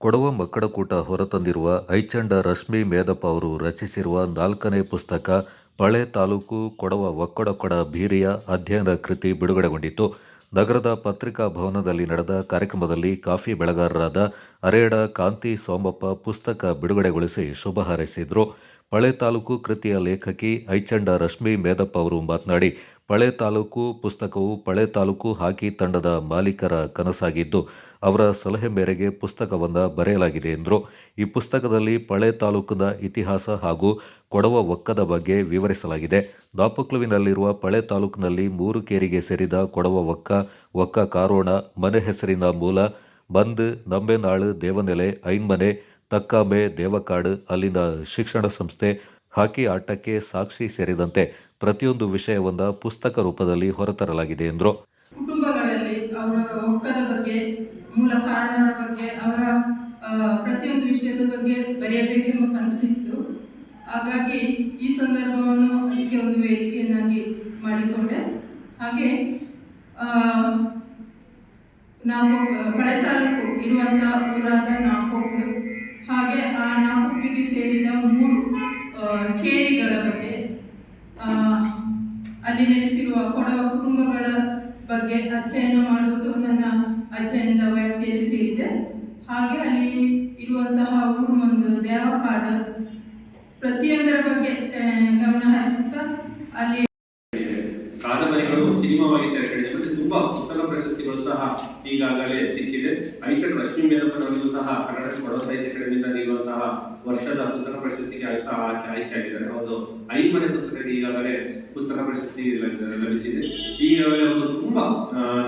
ಕೊಡವ ಮಕ್ಕಳಕೂಟ ಹೊರತಂದಿರುವ ಐಚಂಡ ರಶ್ಮಿ ಮೇದಪ್ಪ ಅವರು ರಚಿಸಿರುವ ನಾಲ್ಕನೇ ಪುಸ್ತಕ ಪಳೆ ತಾಲೂಕು ಕೊಡವ ಒಕ್ಕಡಕೊಡ ಬೀರಿಯ ಅಧ್ಯಯನ ಕೃತಿ ಬಿಡುಗಡೆಗೊಂಡಿತು ನಗರದ ಪತ್ರಿಕಾ ಭವನದಲ್ಲಿ ನಡೆದ ಕಾರ್ಯಕ್ರಮದಲ್ಲಿ ಕಾಫಿ ಬೆಳೆಗಾರರಾದ ಅರೇಡ, ಕಾಂತಿ, ಸೋಮಪ್ಪ ಪುಸ್ತಕ ಬಿಡುಗಡೆಗೊಳಿಸಿ ಶುಭ ಹಾರೈಸಿದರು. ಪಳೆ ತಾಲೂಕು ಕೃತಿಯ ಲೇಖಕಿ ಐಚಂಡ ರಶ್ಮಿ ಮೇದಪ್ಪ ಅವರು ಮಾತನಾಡಿ ಪಳೆ ತಾಲೂಕು ಪುಸ್ತಕವು ಪಳೆ ತಾಲೂಕು ಹಾಕಿ ತಂಡದ ಮಾಲೀಕರ ಕನಸಾಗಿದ್ದು, ಅವರ ಸಲಹೆ ಮೇರೆಗೆ ಪುಸ್ತಕವನ್ನು ಬರೆಯಲಾಗಿದೆ ಎಂದರು. ಈ ಪುಸ್ತಕದಲ್ಲಿ ಪಳೆ ತಾಲೂಕಿನ ಇತಿಹಾಸ ಹಾಗೂ ಕೊಡವ ಒಕ್ಕದ ಬಗ್ಗೆ ವಿವರಿಸಲಾಗಿದೆ. ದಾಪಕ್ಲುವಿನಲ್ಲಿರುವ ಪಳೆ ತಾಲೂಕಿನಲ್ಲಿ ಮೂರು ಕೇರಿಗೆ ಸೇರಿದ ಕೊಡವ ಒಕ್ಕ ಒಕ್ಕ ಕಾರೋಣ, ಮನೆ ಹೆಸರಿನ ಮೂಲ ಬಂದ್ ನಂಬೆನಾಳು, ದೇವನೆಲೆ, ಐನ್ಮನೆ ತಕ್ಕಾಂಬೆ ದೇವಕಾಡು, ಅಲ್ಲಿನ ಶಿಕ್ಷಣ ಸಂಸ್ಥೆ ಹಾಕಿ ಆಟಕ್ಕೆ ಸಾಕ್ಷಿ ಸೇರಿದಂತೆ ಪ್ರತಿಯೊಂದು ವಿಷಯವೊಂದ ಪುಸ್ತಕ ರೂಪದಲ್ಲಿ ಹೊರತರಲಾಗಿದೆ ಎಂದರು. ಕುಟುಂಬಗಳಲ್ಲಿ ಅವರ ಒಕ್ಕದ ಬಗ್ಗೆ, ಮೂಲ ಕಾರಣಗಳ ಬಗ್ಗೆ, ಅವರ ಪ್ರತಿಯೊಂದು ವಿಷಯದ ಬಗ್ಗೆ ಬರೆಯಬೇಕೆಂಬ ಕನಸಿತ್ತು. ಹಾಗಾಗಿ ಈ ಸಂದರ್ಭವನ್ನು ಅದಕ್ಕೆ ಒಂದು ವೇದಿಕೆಯನ್ನಾಗಿ ಮಾಡಿಕೊಂಡೆ. ಹಾಗೆ ನಾವು ಬಳೆ ತಾಲೂಕು ಇರುವಂಥ ಊರಾದ ನಾಪೋಕ್ ಅಲ್ಲಿ ನೆಲೆಸಿರುವ ಕೊಡವ ಕುಟುಂಬಗಳ ಬಗ್ಗೆ ಅಧ್ಯಯನ ಮಾಡುವುದು ನನ್ನ ಅಧ್ಯಯನದ ವ್ಯಾಪ್ತಿಯಲ್ಲಿ ಸೇರಿದೆ. ಹಾಗೆ ಅಲ್ಲಿ ಇರುವಂತಹ ಊರು ಒಂದು ದೇವಕಾಡು ಪ್ರತಿಯೊಂದರ ಬಗ್ಗೆ ಗಮನ ಹರಿಸುತ್ತಾ ಅಲ್ಲಿ ಕಾದಂಬರಿಗಳು ಸಿನಿಮಾವಾಗಿ ಮತ್ತೆ ತುಂಬಾ ಪುಸ್ತಕ ಪ್ರಶಸ್ತಿಗಳು ಸಹ ಈಗಾಗಲೇ ಸಿಕ್ಕಿದೆ. ಐಚಡ್ ರಶ್ಮಿ ಮೇಧಪ್ಪನವರಿಗೂ ಸಹ ಕನ್ನಡ ಕೊಡೋ ಸಾಹಿತ್ಯ ಅಕಾಡೆಮಿಯಿಂದ ನೀಡುವಂತಹ ವರ್ಷದ ಪುಸ್ತಕ ಪ್ರಶಸ್ತಿಗೆ ಸಹ ಆಯ್ಕೆ ಆಯ್ಕೆಯಾಗಿದ್ದಾರೆ. ಹೌದು ಐದು ಮನೆ ಪುಸ್ತಕಕ್ಕೆ ಈಗಾಗಲೇ ಪುಸ್ತಕ ಪ್ರಶಸ್ತಿ ಲಭಿಸಿದೆ. ಈಗಾಗಲೇ ಅವರು ತುಂಬಾ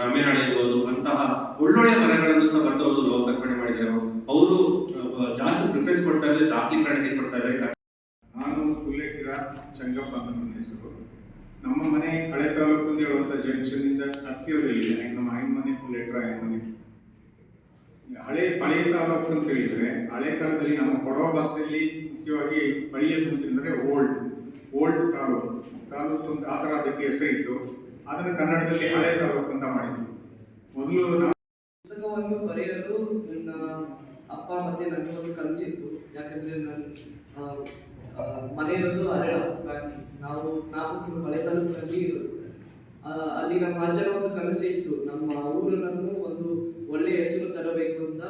ತಮಿಳುನಾಡಿರ್ಬೋದು ಅಂತಹ ಒಳ್ಳೊಳ್ಳೆ ಮರಗಳನ್ನು ಸಹ ಬರ್ತಾ ಅವರು ಲೋಕಾರ್ಪಣೆ ಮಾಡಿದ್ದಾರೆ. ಅವರು ಜಾಸ್ತಿ ಪ್ರಿಫರೆನ್ಸ್ ಕೊಡ್ತಾ ಇದ್ದಾರೆ, ದಾಖಲೀಕರಣಕ್ಕೆ ಕೊಡ್ತಾ ಇದ್ದಾರೆ. ನಾನು ಚಂಗಪ್ಪ ಅಂತ ನನ್ನ ಹೆಸರು. ನಮ್ಮ ಮನೆ ಹಳೆ ತಾಲೂಕು ಅಂತ ಹೇಳುವಂಥ ಜಂಕ್ಷನ್ನಿಂದ ಹತ್ತಿರದಲ್ಲಿದೆ ನಮ್ಮ ಐನ್ಮನೆ ಲೆಟ್ರ ಮನೆ ಹಳೆ ಪಳೆಯ ತಾಲೂಕು ಅಂತ ಹೇಳಿದ್ರೆ ಹಳೆ ಕಾಲದಲ್ಲಿ ನಮ್ಮ ಕೊಡವ ಭಾಷೆಯಲ್ಲಿ ಮುಖ್ಯವಾಗಿ ಪಳಿಯದು ಅಂತಂದ್ರೆ ಓಲ್ಡ್ ಓಲ್ಡ್ ತಾಲೂಕು. ತಾಲೂಕು ಅಂತ ಆ ಥರ ಅದಕ್ಕೆ ಹೆಸರಿತ್ತು ಅದನ್ನ ಕನ್ನಡದಲ್ಲಿ ಹಳೆ ತಾಲೂಕು ಅಂತ ಮಾಡಿದ್ವಿ ಮೊದಲು ಪುಸ್ತಕವನ್ನು ಬರೆಯಲು ನನ್ನ ಅಪ್ಪ ಮತ್ತೆ ನನಗೆ ಒಂದು ಕನಸಿತ್ತು. ಯಾಕಂದ್ರೆ ಆ, ಮನೆ ಇರೋದು ಆ, ಅಲ್ಲಿ ನಮ್ಮ ಅಜ್ಜನ ಒಂದು ಕನಸು ಇತ್ತು ನಮ್ಮ ಊರನ್ನು ಒಂದು ಒಳ್ಳೆಯ ಹೆಸರು ತರಬೇಕು ಅಂತ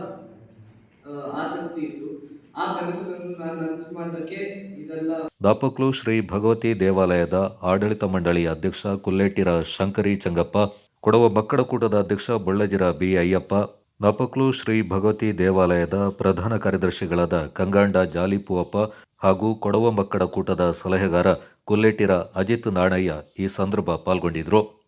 ಆಸಕ್ತಿ ಇತ್ತು. ಆ ಕನಸನ್ನು ನಾನು ನನಸು ಮಾಡಕ್ಕೆ ಇದೆಲ್ಲ ದಾಪಕ್ಲು ಶ್ರೀ ಭಗವತಿ ದೇವಾಲಯದ ಆಡಳಿತ ಮಂಡಳಿ ಅಧ್ಯಕ್ಷ ಕುಲ್ಲೇಟಿರ ಶಂಕರಿ ಚಂಗಪ್ಪ ಕೊಡವ ಮಕ್ಕಳಕೂಟದ ಅಧ್ಯಕ್ಷ ಬೊಳ್ಳಜಿರ ಬಿ ಅಯ್ಯಪ್ಪ ನಾಪಕ್ಲು ಶ್ರೀ ಭಗವತಿ ದೇವಾಲಯದ ಪ್ರಧಾನ ಕಾರ್ಯದರ್ಶಿಗಳಾದ ಕಂಗಾಂಡ ಜಾಲಿಪುವಪ್ಪ ಹಾಗೂ ಕೊಡವ ಮಕ್ಕಳ ಕೂಟದ ಸಲಹೆಗಾರ ಕುಲ್ಲೆಟ್ಟಿರ ಅಜಿತ್ ನಾಣಯ್ಯ ಈ ಸಂದರ್ಭ ಪಾಲ್ಗೊಂಡಿದ್ರು.